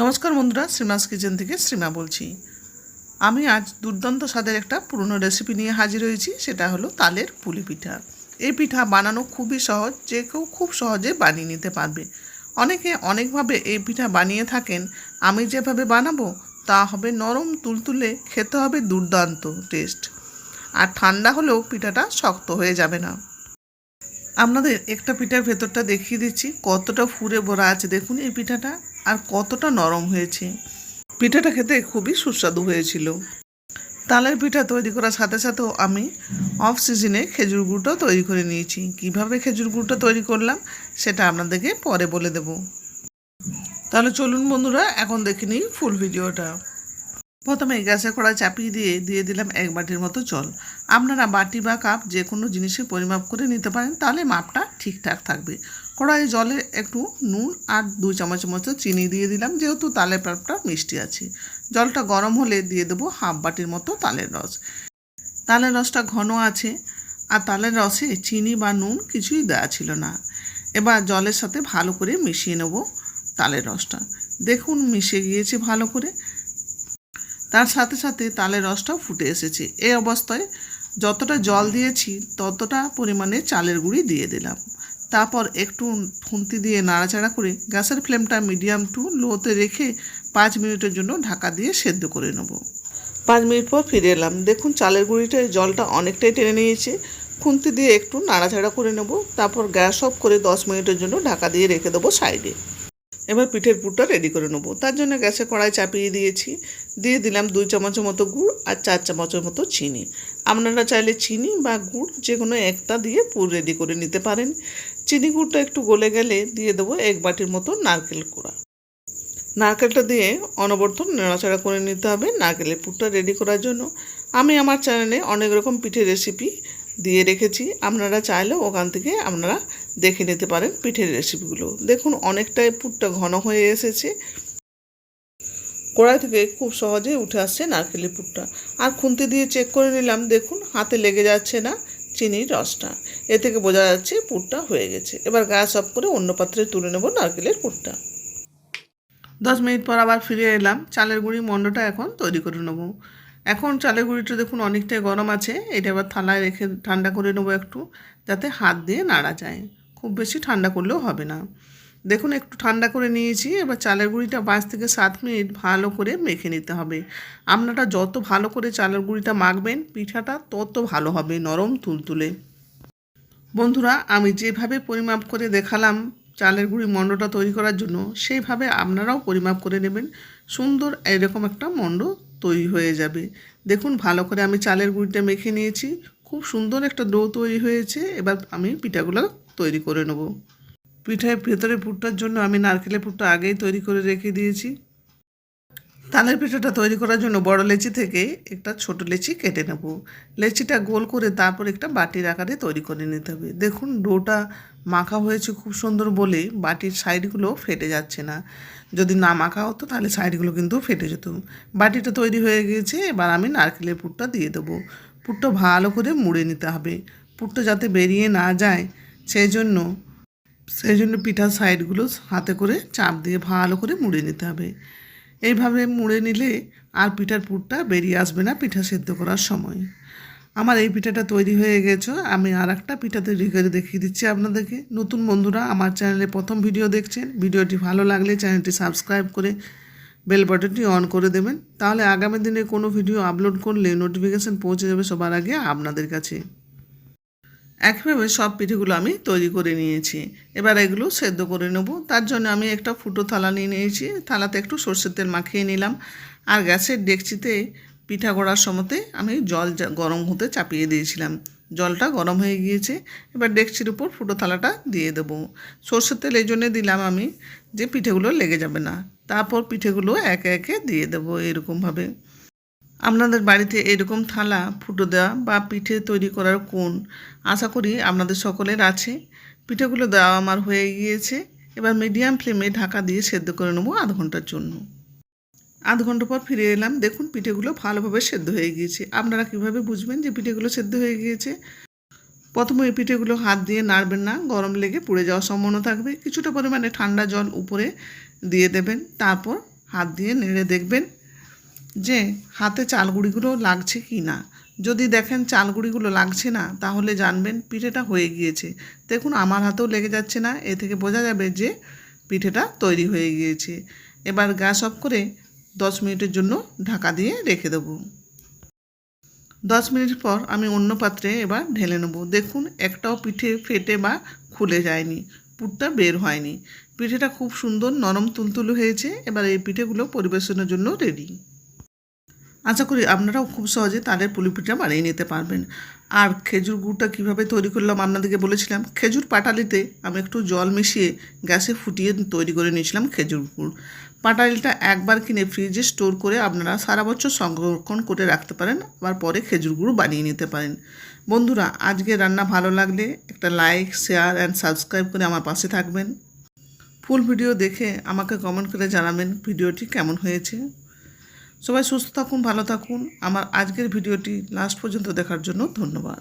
নমস্কার বন্ধুরা, শ্রীমাস কিচেন থেকে শ্রীমা বলছি। আমি আজ দুর্দান্ত স্বাদের একটা পুরনো রেসিপি নিয়ে হাজির হয়েছি, সেটা হলো তালের পুলি পিঠা। এই পিঠা বানানো খুবই সহজ, যে কেউ খুব সহজে বানিয়ে নিতে পারবে। অনেকে অনেকভাবে এই পিঠা বানিয়ে থাকেন, আমি যেভাবে বানাবো, তা হবে নরম তুলতুলে, খেতে হবে দুর্দান্ত টেস্ট আর ঠান্ডা হলেও পিঠাটা শক্ত হয়ে যাবে না। আপনাদের একটা পিঠার ভেতরটা দেখিয়ে দিচ্ছি। কতটা ফুরে ভরা আছে দেখুন এই পিঠাটা আর কতটা নরম হয়েছে। পিঠাটা খেতে খুবই সুস্বাদু হয়েছিল। তালের পিঠা তৈরি করার সাথে সাথেও আমি অফ সিজনে খেজুর গুড়টাও তৈরি করে নিয়েছি। কীভাবে খেজুর গুড়টা তৈরি করলাম সেটা আপনাদেরকে পরে বলে দেব। তাহলে চলুন বন্ধুরা, এখন দেখে নিই ফুল ভিডিওটা প্রথমে গ্যাসে কড়া চাপিয়ে দিয়ে দিয়ে দিলাম এক বাটির মতো জল। আপনারা বাটি বা কাপ যে কোনো জিনিসে পরিমাপ করে নিতে পারেন, তাহলে মাপটা ঠিকঠাক থাকবে। কড়াই জলে একটু নুন আর দু চামচ মতো চিনি দিয়ে দিলাম, যেহেতু তালের পাপটা মিষ্টি আছে। জলটা গরম হলে দিয়ে দেবো হাফ বাটির মতো তালের রস। তালের রসটা ঘন আছে, আর তালের রসে চিনি বা নুন কিছুই দেওয়া ছিল না। এবার জলের সাথে ভালো করে মিশিয়ে নেব তালের রসটা। দেখুন মিশে গিয়েছে ভালো করে। তার সাথে সাথে তালের রসটাও ফুটে এসেছে। এই অবস্থায় যতটা জল দিয়েছি, ততটা পরিমাণে চালের গুঁড়ি দিয়ে দিলাম। তারপর একটু খুন্তি দিয়ে নাড়াচাড়া করে গ্যাসের ফ্লেমটা মিডিয়াম টু লোতে রেখে পাঁচ মিনিটের জন্য ঢাকা দিয়ে সেদ্ধ করে নেব। পাঁচ মিনিট পর ফিরে এলাম। দেখুন, চালের গুঁড়িটা জলটা অনেকটাই টেনে নিয়েছে। খুন্তি দিয়ে একটু নাড়াচাড়া করে নেব। তারপর গ্যাস অফ করে দশ মিনিটের জন্য ঢাকা দিয়ে রেখে দেবো সাইডে। এবার পিঠের পুরটা রেডি করে নেব। তার জন্য গ্যাসে কড়াই চাপিয়ে দিয়েছি। দিয়ে দিলাম দুই চামচের মতো গুড় আর চার চামচের মতো চিনি। আপনারা চাইলে চিনি বা গুড় যে কোনো একটা দিয়ে পুর রেডি করে নিতে পারেন। চিনি গুড়টা একটু গলে গেলে দিয়ে দেবো এক বাটির মতো নারকেল কোড়া। নারকেলটা দিয়ে অনবর্ত নাড়াচাড়া করে নিতে হবে নারকেলের পুরটা রেডি করার জন্য। আমি আমার চ্যানেলে অনেক রকম পিঠের রেসিপি দিয়ে রেখেছি। আপনারা চাইলেও ওখান থেকে আপনারা দেখে নিতে পারেন পিঠের রেসিপিগুলো দেখুন, অনেকটাই পুরটা ঘন হয়ে এসেছে। কড়াই থেকে খুব সহজে উঠে আসছে নারকেলের পুরটা। আর খুন্তি দিয়ে চেক করে নিলাম, দেখুন, হাতে লেগে যাচ্ছে না চিনির রসটা। এ থেকে বোঝা যাচ্ছে পুরটা হয়ে গেছে। এবার গ্যাস অফ করে অন্য পাত্রে তুলে নেব নারকেলের পুরটা। দশ মিনিট পর আবার ফিরে এলাম। চালের গুঁড়ি মণ্ডটা এখন তৈরি করে নেব। এখন চালের গুঁড়িটা দেখুন, অনেকটাই গরম আছে। এটা এবার থালায় রেখে ঠান্ডা করে নেব একটু, যাতে হাত দিয়ে নাড়া যায়। খুব বেশি ঠান্ডা করলেও হবে না। দেখুন, একটু ঠান্ডা করে নিয়েছি, এবার চালের গুঁড়িটা পাঁচ থেকে সাত মিনিট ভালো করে মেখে নিতে হবে। আপনারা যত ভালো করে চালের গুঁড়িটা মাখবেন, পিঠাটা তত ভালো হবে নরম তুলতুলে। বন্ধুরা, আমি যেভাবে পরিমাপ করে দেখালাম চালের গুঁড়ি মণ্ডটা তৈরি করার জন্য, সেইভাবে আপনারাও পরিমাপ করে নেবেন। সুন্দর এরকম একটা মণ্ড তৈরি হয়ে যাবে। দেখুন, ভালো করে আমি চালের গুঁড়িটা মেখে নিয়েছি। খুব সুন্দর একটা ডো তৈরি হয়েছে। এবার আমি পিঠাগুলো তৈরি করে নেব। পিঠায় ভেতরে পুরটার জন্য আমি নারকেলের পুরটা আগেই তৈরি করে রেখে দিয়েছি। তালের পিঠাটা তৈরি করার জন্য বড় লেচি থেকে একটা ছোট লেচি কেটে নেব। লেচিটা গোল করে তারপর একটা বাটির আকারে তৈরি করে নিতে হবে। দেখুন, ডোটা মাখা হয়েছে খুব সুন্দর বলে বাটির সাইডগুলো ফেটে যাচ্ছে না। যদি না মাখা হতো তাহলে সাইডগুলো কিন্তু ফেটে যেত। বাটিটা তৈরি হয়ে গিয়েছে, এবার আমি নারকেলের পুরটা দিয়ে দেবো। পুরটা ভালো করে মুড়ে নিতে হবে। পুরটা যাতে বেরিয়ে না যায় সেই জন্য সেই জন্য পিঠার সাইডগুলো হাতে করে চাপ দিয়ে ভালো করে মুড়ে নিতে হবে। এইভাবে মুড়ে নিলে আর পিঠার পুরটা বেরিয়ে আসবে না পিঠা সেদ্ধ করার সময়। আমার এই পিঠাটা তৈরি হয়ে গেছে, আমি আর একটা পিঠা তৈরি করে দেখিয়ে দিচ্ছি আপনাদেরকে। নতুন বন্ধুরা আমার চ্যানেলে প্রথম ভিডিও দেখছেন, ভিডিওটি ভালো লাগলে চ্যানেলটি সাবস্ক্রাইব করে বেল বাটনটি অন করে দেবেন। তাহলে আগামী দিনে কোনো ভিডিও আপলোড করলে নোটিফিকেশান পৌঁছে যাবে সবার আগে আপনাদের কাছে। একইভাবে সব পিঠেগুলো আমি তৈরি করে নিয়েছি। এবার এগুলো সেদ্ধ করে নেব। তার জন্য আমি একটা ফুটো থালা নিয়ে নিয়েছি। থালাতে একটু সর্ষের তেল মাখিয়ে নিলাম। আর গ্যাসের ডেকচিতে পিঠা গড়ার সময়তে আমি জল গরম হতে চাপিয়ে দিয়েছিলাম। জলটা গরম হয়ে গিয়েছে। এবার ডেকচির উপর ফুটো থালাটা দিয়ে দেবো। সর্ষের তেল এই জন্যে দিলাম আমি যে পিঠেগুলো লেগে যাবে না। তারপর পিঠেগুলো একে একে দিয়ে দেবো এরকমভাবে। আপনাদের বাড়িতে এরকম থালা, ফুটো দেওয়া বা পিঠে তৈরি করার কোন আশা করি আপনাদের সকলের আছে। পিঠেগুলো দেওয়া আমার হয়ে গিয়েছে। এবার মিডিয়াম ফ্লেমে ঢাকা দিয়ে সেদ্ধ করে নেব আধ ঘণ্টার জন্য। আধ ঘণ্টা পর ফিরে এলাম। দেখুন পিঠেগুলো ভালোভাবে সেদ্ধ হয়ে গিয়েছে। আপনারা কীভাবে বুঝবেন যে পিঠেগুলো সেদ্ধ হয়ে গিয়েছে? প্রথমে এই পিঠেগুলো হাত দিয়ে নাড়বেন না, গরম লেগে পুড়ে যাওয়ার সম্ভাবনা থাকবে। কিছুটা পরিমাণে ঠান্ডা জল উপরে দিয়ে দেবেন, তারপর হাত দিয়ে নেড়ে দেখবেন যে হাতে চালগুড়িগুলো লাগছে কি না। যদি দেখেন চালগুড়িগুলো লাগছে না, তাহলে জানবেন পিঠেটা হয়ে গিয়েছে। দেখুন, আমার হাতেও লেগে যাচ্ছে না, এ থেকে বোঝা যাবে যে পিঠেটা তৈরি হয়ে গিয়েছে। এবার গ্যাস অফ করে দশ মিনিটের জন্য ঢাকা দিয়ে রেখে দেবো। দশ মিনিট পর আমি অন্য পাত্রে এবার ঢেলে নেব। দেখুন, একটাও পিঠে ফেটে বা খুলে যায়নি, পুরটা বের হয়নি। পিঠেটা খুব সুন্দর নরম তুলতুলে হয়েছে, এবার এই পিঠেগুলো পরিবেশনের জন্য রেডি আশা করি আপনারাও খুব সহজে তাদের পুলি পিঠা বানিয়ে নিতে পারবেন। আর খেজুর গুড়টা কীভাবে তৈরি করলাম আপনাদেরকে বলেছিলাম, খেজুর পাটালিতে আমি একটু জল মিশিয়ে গ্যাসে ফুটিয়ে তৈরি করে নিয়েছিলাম খেজুর গুড়। পাটালিটা একবার কিনে ফ্রিজে স্টোর করে আপনারা সারা বছর সংরক্ষণ করে রাখতে পারেন, আবার পরে খেজুর গুঁড়ো বানিয়ে নিতে পারেন। বন্ধুরা আজকে রান্না ভালো লাগলে একটা লাইক, শেয়ার অ্যান্ড সাবস্ক্রাইব করে আমার পাশে থাকবেন। ফুল ভিডিও দেখে আমাকে কমেন্ট করে জানাবেন ভিডিওটি কেমন হয়েছে। সবাই সুস্থ থাকুন, ভালো থাকুন। আমার আজকের ভিডিওটি লাস্ট পর্যন্ত দেখার জন্য ধন্যবাদ।